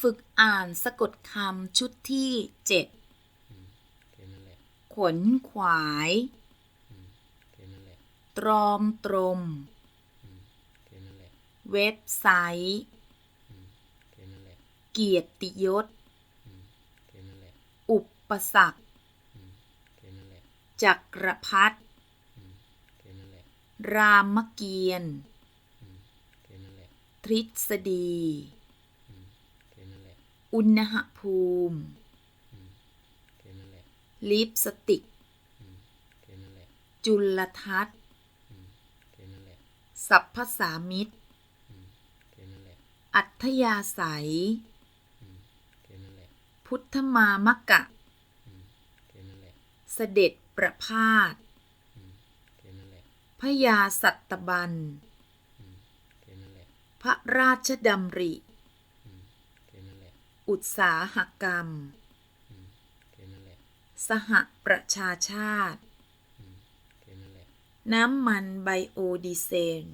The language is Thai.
ฝึกอ่านสะกดคำชุดที่เจ็ดแค่นั้นแหละขวนขวายแค่นั้นแหละตรอมตรมแค่นั้นแหละเว็บไซต์แค่นั้นแหละเกียรติยศแค่นั้นแหละอุปสรรคแค่นั้นแหละจักรพรรดิแค่นั้นแหละรามเกียรติ์แค่นั้นแหละทฤษฎีแค่นั้นแหละ อุณหภูมิแค่นั้นแหละลิปสติกแค่นั้นแหละจุลทัศน์แค่นั้นแหละสัพพสามิตรแค่นั้นแหละอัธยาศัยแค่นั้นแหละพุทธมามกะแค่นั้นแหละเสด็จประพาสแค่นั้นแหละพยาสัตบันแค่นั้นแหละพระราชดำริแค่นั้นแหละ อุตสาหกรรมแค่นั้นแหละสหประชาชาติแค่นั้นแหละน้ำมันไบโอดีเซล